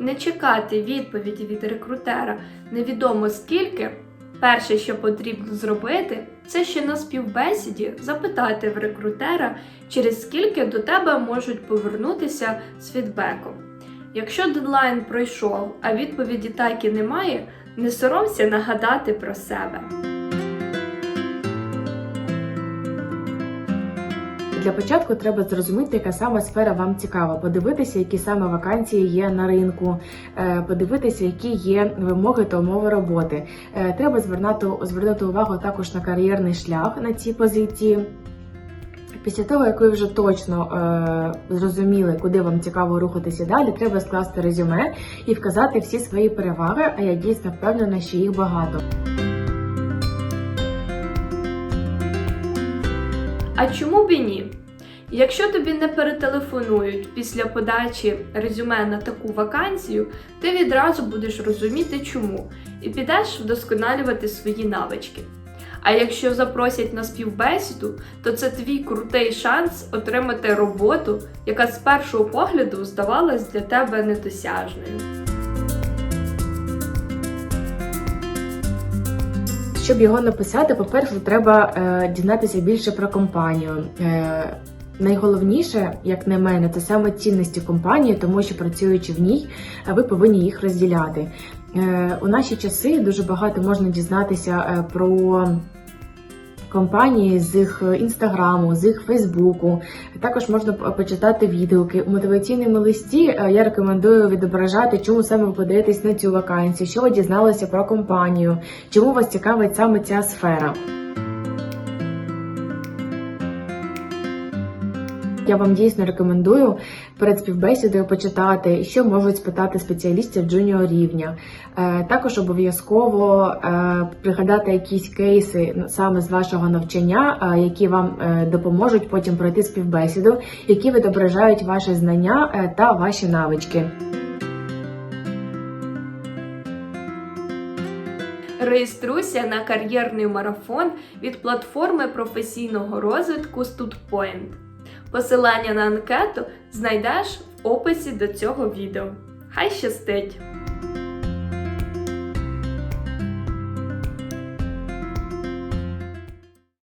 не чекати відповіді від рекрутера невідомо скільки, перше, що потрібно зробити, це ще на співбесіді запитати в рекрутера, через скільки до тебе можуть повернутися з фідбеком. Якщо дедлайн пройшов, а відповіді так і немає, не соромся нагадати про себе. Для початку треба зрозуміти, яка саме сфера вам цікава, подивитися, які саме вакансії є на ринку, е, подивитися, які є вимоги та умови роботи. Е, Треба звернути, звернути увагу також на кар'єрний шлях на ці позиції. Після того, як ви вже точно е, зрозуміли, куди вам цікаво рухатися далі, треба скласти резюме і вказати всі свої переваги, а я дійсно впевнена, що їх багато. А чому б і ні? Якщо тобі не перетелефонують після подачі резюме на таку вакансію, ти відразу будеш розуміти чому і підеш вдосконалювати свої навички. А якщо запросять на співбесіду, то це твій крутий шанс отримати роботу, яка з першого погляду здавалась для тебе недосяжною. Щоб його написати, по-перше, треба е, дізнатися більше про компанію. Е, найголовніше, як на мене, це саме цінності компанії, тому що працюючи в ній, е, ви повинні їх розділяти. Е, у наші часи дуже багато можна дізнатися е, про. Компанії з їх інстаграму, з їх Фейсбуку. Також можна почитати відгуки. У мотиваційному листі я рекомендую відображати, чому саме ви подаєтесь на цю вакансію, що ви дізналися про компанію, чому вас цікавить саме ця сфера. Я вам дійсно рекомендую перед співбесідою почитати, що можуть спитати спеціалістів джуніор рівня. Е, Також обов'язково е, пригадати якісь кейси ну, саме з вашого навчання, е, які вам допоможуть потім пройти співбесіду, які відображають ваші знання та ваші навички. Реєструйся на кар'єрний марафон від платформи професійного розвитку StudPoint. Посилання на анкету знайдеш в описі до цього відео. Хай щастить!